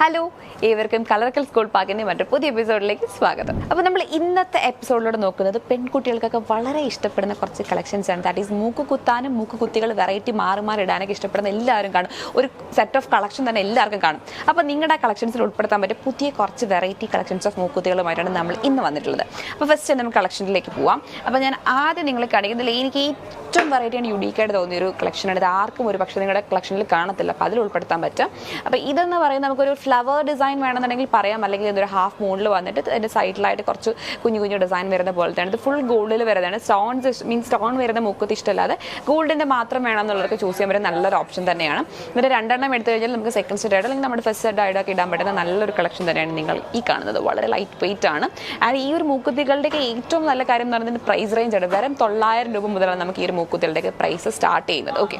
Hello ഏവർക്കും കളർക്കൽ school പാക്കിന്റെ മറ്റൊരു പുതിയ എപ്പിസോഡിലേക്ക് സ്വാഗതം. അപ്പോൾ നമ്മൾ ഇന്നത്തെ എപ്പിസോഡിലൂടെ നോക്കുന്നത് പെൺകുട്ടികൾക്കൊക്കെ വളരെ ഇഷ്ടപ്പെടുന്ന കുറച്ച് കളക്ഷൻസ് ആണ്. ദാറ്റ് ഈസ് മൂക്ക് കുത്താനും മൂക്ക് കുത്തികൾ വെറൈറ്റി മാറി മാറി ഇടാനൊക്കെ ഇഷ്ടപ്പെടുന്ന എല്ലാവരും കാണും. ഒരു സെറ്റ് ഓഫ് കളക്ഷൻ തന്നെ എല്ലാവർക്കും കാണും. അപ്പോൾ നിങ്ങളുടെ കളക്ഷൻസിൽ ഉൾപ്പെടുത്താൻ പറ്റിയ പുതിയ കുറച്ച് വെറൈറ്റി കളക്ഷൻസ് ഓഫ് മൂക്കുത്തികളുമായിട്ടാണ് നമ്മൾ ഇന്ന് വന്നിട്ടുള്ളത്. അപ്പോൾ ഫസ്റ്റ് നമുക്ക് കളക്ഷനിലേക്ക് പോവാം. അപ്പോൾ ഞാൻ ആദ്യം നിങ്ങളെ കാണിക്കുന്നതിൽ എനിക്ക് ഏറ്റവും വെറൈറ്റി ആണ് യുണീക്കായിട്ട് തോന്നിയ ഒരു കളക്ഷനാണ് ഇത് ആർക്കും ഒരു പക്ഷേ നിങ്ങളുടെ കളക്ഷനിൽ കാണത്തില്ല. അപ്പോൾ അതിൽ ഉൾപ്പെടുത്താൻ പറ്റും. അപ്പോൾ ഇതെന്ന് പറയുന്നത് നമുക്കൊരു ഫ്ലവർ ഡിസൈൻ വേണമെന്നുണ്ടെങ്കിൽ പറയാം. അല്ലെങ്കിൽ ഇതൊരു ഹാഫ് മൂണിൽ വന്നിട്ട് അതിന്റെ സൈഡിലായിട്ട് കുറച്ച് കുഞ്ഞു കുഞ്ഞു ഡിസൈൻ വരുന്ന പോലത്തെയാണ്. ഇത് ഫുൾ ഗോൾഡിൽ വരുന്നതാണ്. സ്റ്റോൺസ് മീൻസ് സ്റ്റോൺ വരുന്ന മുക്കത്ത് ഇഷ്ടമല്ലാതെ ഗോൾഡിന്റെ മാത്രം വേണമെന്നുള്ളവർക്ക് ചൂസ് ചെയ്യാൻ പറ്റുന്ന നല്ലൊരു ഓപ്ഷൻ തന്നെയാണ്. എന്നിട്ട് രണ്ടെണ്ണം എടുത്തു കഴിഞ്ഞാൽ നമുക്ക് സെക്കൻഡ് സെറ്റ് ആയിട്ട് അല്ലെങ്കിൽ നമ്മുടെ ഫസ്റ്റ് സെറ്റ് ആയിട്ടൊക്കെ ഇടാൻ പറ്റുന്ന നല്ലൊരു കളക്ഷൻ തന്നെയാണ് നിങ്ങൾ ഈ കാണുന്നത്. വളരെ ലൈറ്റ് വെയിറ്റ് ആണ്. ആൻഡ് ഈ ഒരു മൂക്കുത്തികളുടെയൊക്കെ ഏറ്റവും നല്ല കാര്യം എന്ന് പറയുന്നത് പ്രൈസ് റേഞ്ച് ആണ്. വെറും തൊള്ളായിരം രൂപ മുതലാണ് നമുക്ക് ഈ ഒരു മൂക്കുത്തികളുടെയൊക്കെ പ്രൈസ് സ്റ്റാർട്ട് ചെയ്യുന്നത്. ഓക്കെ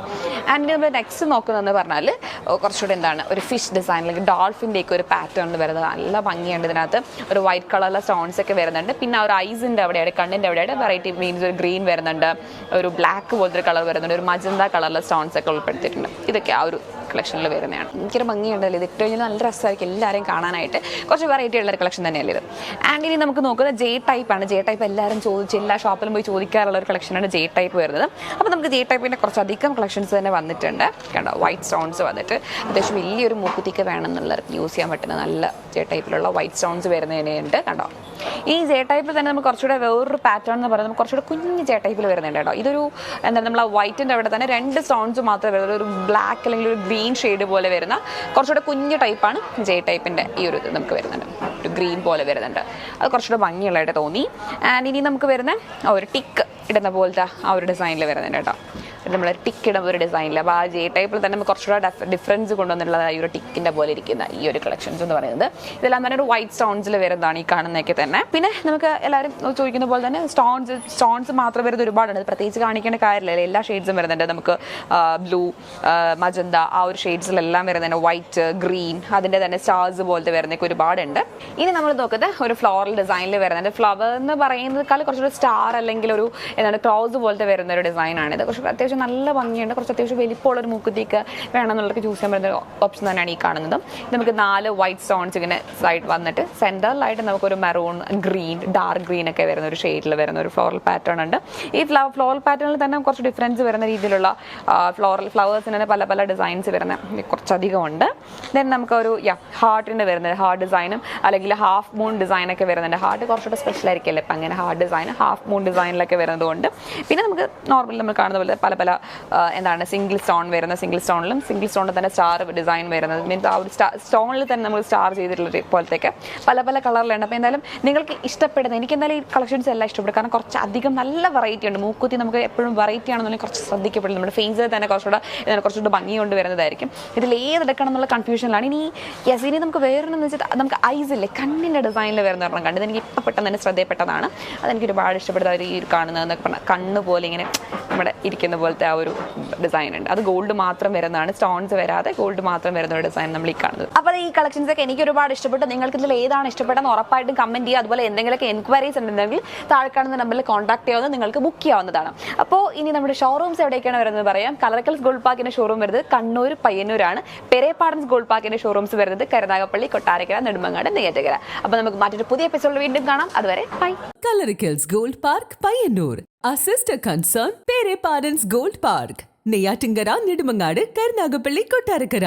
ആൻഡ് നമ്മൾ നെക്സ്റ്റ് നോക്കുന്നതെന്ന് പറഞ്ഞാൽ കുറച്ചുകൂടെ എന്താണ് ഒരു ഫിഷ് ഡിസൈൻ അല്ലെങ്കിൽ ഡോൾഫിന്റെയൊക്കെ ഒരു പാറ്റേൺ വരുന്നത്. നല്ല ഭംഗിയുണ്ട് ഇതിനകത്ത്. ഒരു വൈറ്റ് കളറിലെ സ്റ്റോൺസ് ഒക്കെ വരുന്നുണ്ട്. പിന്നെ ഒരു ഐസിന്റെ അവിടെയായിട്ട് കണ്ണിന്റെ അവിടെയായിട്ട് വെറൈറ്റി മീൻസ് ഒരു ഗ്രീൻ വരുന്നുണ്ട്. ഒരു ബ്ലാക്ക് പോലത്തെ കളർ വരുന്നുണ്ട്. ഒരു മജന്ത കളറിലെ സ്റ്റോൺസ് ഒക്കെ ഉൾപ്പെടുത്തിയിട്ടുണ്ട്. ഇതൊക്കെ ആ ഒരു കളക്ഷനിൽ വരുന്നതാണ്. എനിക്കൊരു ഭംഗിയുണ്ടല്ലോ ഇത് കഴിഞ്ഞാൽ നല്ല രസമായിരിക്കും എല്ലാവരെയും കാണാനായിട്ട്. കുറച്ച് വെറൈറ്റി ഉള്ള ഒരു കളക്ഷൻ തന്നെയല്ലേ ഇത്. ആൻഡ് ഇനി നമുക്ക് നോക്കുന്നത് ജെ ടൈപ്പ് ആണ്. ജെ ടൈപ്പ് എല്ലാവരും ചോദിച്ച് എല്ലാ ഷോപ്പിലും പോയി ചോദിക്കാറുള്ള ഒരു കളക്ഷനാണ് ജെ ടൈപ്പ് വരുന്നത്. അപ്പോൾ നമുക്ക് ജെ ടൈപ്പിന്റെ കുറച്ചധികം കളക്ഷൻസ് തന്നെ വന്നിട്ടുണ്ട്. കണ്ടോ? വൈറ്റ് സ്റ്റോൺസ് വന്നിട്ട്. അത്യാവശ്യം വലിയൊരു മൂക്കുത്തിക്ക് വേണമെന്നുള്ളവർക്ക് യൂസ് ചെയ്യാൻ പറ്റുന്ന നല്ല ജെ ടൈപ്പിലുള്ള വൈറ്റ് സ്റ്റോൺസ് വരുന്നതിനുണ്ട് കണ്ടോ? ഈ ജെ ടൈപ്പിൽ തന്നെ നമുക്ക് കുറച്ചുകൂടെ വേറൊരു പാറ്റേൺ എന്ന് പറയുന്നത് നമുക്ക് കുറച്ചുകൂടെ കുഞ്ഞ് ജെ ടൈപ്പിൽ വരുന്നുണ്ട് കേട്ടോ. ഇതൊരു എന്താ നമ്മൾ വൈറ്റിന്റെ അവിടെ തന്നെ രണ്ട് സ്റ്റോൺസ് മാത്രമേ വരുന്നത് ഒരു ബ്ലാക്ക് അല്ലെങ്കിൽ ഒരു ഗ്രീൻ ഷെയ്ഡ് പോലെ വരുന്ന കുറച്ചുകൂടെ കുഞ്ഞ് ടൈപ്പാണ് ജെ ടൈപ്പിന്റെ ഈ ഒരു ഇത് നമുക്ക് വരുന്നുണ്ട്. ഒരു ഗ്രീൻ പോലെ വരുന്നുണ്ട്. അത് കുറച്ചുകൂടെ ഭംഗിയുള്ളതായിട്ട് തോന്നി. ആൻഡ് ഇനി നമുക്ക് വരുന്ന ഒരു ടിക്ക് ഇടുന്ന പോലത്തെ ആ ഒരു ഡിസൈനിൽ വരുന്നുണ്ട് കേട്ടോ. നമ്മൾ ടിക്ക് ഇടുന്ന ഒരു ഡിസൈനിൽ അപ്പോൾ ആ ജെ ടൈപ്പിൽ തന്നെ കുറച്ചുകൂടെ ഡിഫറൻസ് കൊണ്ടുവന്നിട്ടുള്ളത് ഈ ഒരു ടിക്കിന്റെ പോലെ ഇരിക്കുന്ന ഈ ഒരു കളക്ഷൻസ് എന്ന് പറയുന്നത്. ഇതെല്ലാം തന്നെ ഒരു വൈറ്റ് സ്റ്റോൺസിൽ വരുന്നതാണ് ഈ കാണുന്നതൊക്കെ തന്നെ. പിന്നെ നമുക്ക് എല്ലാവരും ചോദിക്കുന്ന പോലെ തന്നെ സ്റ്റോൺസ് സ്റ്റോൺസ് മാത്രം വരുന്നത് ഒരുപാടുണ്ട് പ്രത്യേകിച്ച് കാണിക്കേണ്ട കാര്യമില്ല. എല്ലാ ഷെയ്ഡ്സും വരുന്നുണ്ട്. നമുക്ക് ബ്ലൂ മജന്ത ആ ഒരു ഷെയ്ഡ്സിലെല്ലാം വരുന്നുണ്ട്. വൈറ്റ് ഗ്രീൻ അതിന്റെ തന്നെ സ്റ്റാർസ് പോലത്തെ വരുന്നതൊക്കെ ഒരുപാടുണ്ട്. ഇനി നമ്മൾ നോക്കുന്നത് ഒരു ഫ്ലോറൽ ഡിസൈനിൽ വരുന്നുണ്ട്. ഫ്ലവർ എന്ന് പറയുന്നതിനേക്കാൾ കുറച്ചൊരു സ്റ്റാർ അല്ലെങ്കിൽ ഒരു എന്താണ് ക്ലോസ് പോലത്തെ വരുന്ന ഒരു ഡിസൈനാണ് ഇത് കുറച്ച് അത്യാവശ്യം നല്ല ഭംഗിയുണ്ട്. കുറച്ച് അത്യാവശ്യം വലിപ്പമുള്ള ഒരു മൂക്കുത്തിക്ക് വേണമെന്നുള്ളവർക്ക് ചൂസ് ചെയ്യാൻ പറ്റുന്ന ഓപ്ഷൻ തന്നെയാണ് ഈ കാണുന്നത്. നമുക്ക് നാല് വൈറ്റ് സ്റ്റോൺസ് ഇങ്ങനെ സൈഡ് വന്നിട്ട് സെന്ററിലായിട്ട് നമുക്കൊരു മെറൂൺ ഗ്രീൻ ഡാർക്ക് ഗ്രീൻ ഒക്കെ വരുന്ന ഒരു ഷെയ്ഡിൽ വരുന്ന ഒരു ഫ്ലോറൽ പാറ്റേൺ ഉണ്ട്. ഈ ഫ്ലവർ ഫ്ലോറൽ പാറ്റേണിൽ തന്നെ കുറച്ച് ഡിഫറൻസ് വരുന്ന രീതിയിലുള്ള ഫ്ലോറൽ ഫ്ലവേഴ്സിന് തന്നെ പല പല ഡിസൈൻസ് വരുന്ന കുറച്ചധികം ഉണ്ട്. ദെൻ നമുക്കൊരു യാ ഹാർട്ടിന്റെ വരുന്നത് ഹാർട്ട് ഡിസൈനും അല്ലെങ്കിൽ ഹാഫ് മൂൺ ഡിസൈനൊക്കെ വരുന്നുണ്ട്. ഹാർട്ട് കുറച്ചുകൂടെ സ്പെഷ്യൽ ആയിരിക്കില്ല? ഇപ്പം അങ്ങനെ ഹാർട്ട് ഡിസൈൻ ഹാഫ് മൂൺ ഡിസൈനിലൊക്കെ വരുന്നതുകൊണ്ട്. പിന്നെ നമുക്ക് നോർമലി നമ്മൾ കാണുന്ന പോലെ പല പല എന്താണ് സിംഗിൾ സ്റ്റോൺ വരുന്ന സിംഗിൾ സ്റ്റോണിലും സിംഗിൾ സ്റ്റോണിൽ തന്നെ സ്റ്റാർ ഡിസൈൻ വരുന്നത്. മീൻസ് ആ ഒരു സ്റ്റാർ സ്റ്റോണിൽ തന്നെ നമ്മൾ സ്റ്റാർ ചെയ്തിട്ടുള്ള പോലത്തേക്ക് പല പല കളറിലുണ്ട് അപ്പോൾ എന്തായാലും നിങ്ങൾക്ക് ഇഷ്ടപ്പെടുന്ന എനിക്ക് എന്തായാലും ഈ കളക്ഷൻസ് എല്ലാം ഇഷ്ടപ്പെടും. കാരണം കുറച്ച് അധികം നല്ല വെറൈറ്റി ഉണ്ട്. മൂക്കുത്തി നമുക്ക് എപ്പോഴും വെറൈറ്റി ആണെന്നുണ്ടെങ്കിൽ കുറച്ച് ശ്രദ്ധിക്കപ്പെടും. നമ്മുടെ ഫേസിൽ തന്നെ കുറച്ചുകൂടെ കുറച്ചുകൂടെ ഭംഗി കൊണ്ട് വരുന്നതായിരിക്കും. ഇതിൽ ഏതെടുക്കണം എന്നുള്ള കൺഫ്യൂഷനിലാണ് ഇനി യെസ് ഇനി നമുക്ക് വേറൊരെന്ന് വെച്ചാൽ നമുക്ക് ഐസ് ഇല്ലേ? കണ്ണിന്റെ ഡിസൈനിൽ വരുന്ന ഒരെണ്ണം കണ്ടത് എനിക്ക് ഇപ്പം പെട്ടെന്ന് തന്നെ ശ്രദ്ധയപ്പെട്ടതാണ്. അതെനിക്ക് ഒരുപാട് ഇഷ്ടപ്പെടുന്ന ഒരു കാണുന്നതെന്നൊക്കെ പറഞ്ഞാൽ കണ്ണ് പോലെ ഇങ്ങനെ നമ്മുടെ ഇരിക്കുന്ന പോലത്തെ ആ ഒരു ഡിസൈൻ ഉണ്ട്. അത് ഗോൾഡ് മാത്രം വരുന്നതാണ്. സ്റ്റോൺസ് വരാതെ ഗോൾഡ് മാത്രം വരുന്ന ഒരു ഡിസൈൻ നമ്മൾ ഈ കാണുന്നത്. അപ്പോൾ ഈ കളക്ഷൻസ് ഒക്കെ എനിക്ക് ഒരുപാട് ഇഷ്ടപ്പെട്ടു. നിങ്ങൾക്ക് ഇതിൽ ഏതാണ് ഇഷ്ടപ്പെട്ടെന്ന് ഉറപ്പായിട്ടും കമന്റ് ചെയ്യുക. അതുപോലെ എന്തെങ്കിലുമൊക്കെ എൻക്വയറീസ് ഉണ്ടെങ്കിൽ താഴെ കാണുന്ന നമ്പറിൽ കോൺടാക്ട് ചെയ്യാവുന്ന നിങ്ങൾക്ക് ബുക്ക് ചെയ്യാവുന്നതാണ്. അപ്പോൾ ഇനി നമ്മുടെ ഷോറൂംസ് എവിടെയൊക്കെയാണ് വരുന്നത് പറയാം. കലറക്കൽസ് ഗോൾഡ് പാർക്കിന്റെ ഷോറൂം വരുന്നത് കണ്ണൂർ പയ്യന്നൂരാണ്. പെരേപ്പാടൻസ് ഗോൾഡ് പാർക്കിന്റെ ഷോറൂംസ് വരുന്നത് കരുനാഗപ്പള്ളി കൊട്ടാരക്കര നെടുമങ്ങാട് നെയ്യാറ്റക്കര അപ്പോൾ നമുക്ക് മറ്റൊരു പുതിയ എപ്പിസോഡിൽ വീണ്ടും കാണാം. അതുവരെ bye Gold Park, Payyanur. Our sister concern, Pere Parents Gold Park. Neyyattinkara Nedumangad Karunagappally Kottarakkara